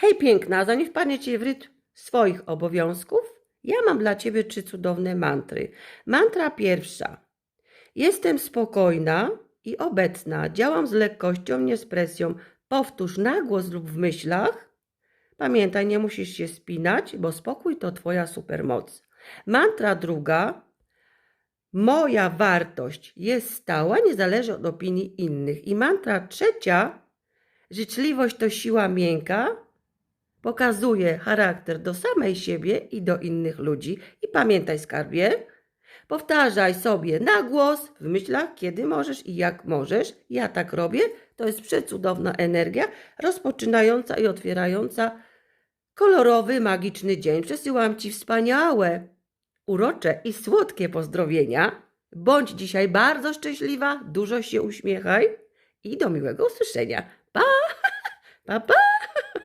Hej piękna, zanim wpadnie ci w rytm swoich obowiązków, ja mam dla ciebie trzy cudowne mantry. Mantra pierwsza. Jestem spokojna i obecna. Działam z lekkością, nie z presją. Powtórz na głos lub w myślach. Pamiętaj, nie musisz się spinać, bo spokój to twoja supermoc. Mantra druga. Moja wartość jest stała, nie zależy od opinii innych. I mantra trzecia. Życzliwość to siła miękka, pokazuje charakter do samej siebie i do innych ludzi. I pamiętaj, skarbie, powtarzaj sobie na głos, w myślach, kiedy możesz i jak możesz. Ja tak robię. To jest przecudowna energia, rozpoczynająca i otwierająca kolorowy, magiczny dzień. Przesyłam Ci wspaniałe, urocze i słodkie pozdrowienia. Bądź dzisiaj bardzo szczęśliwa, dużo się uśmiechaj i do miłego usłyszenia. Pa! Pa, pa!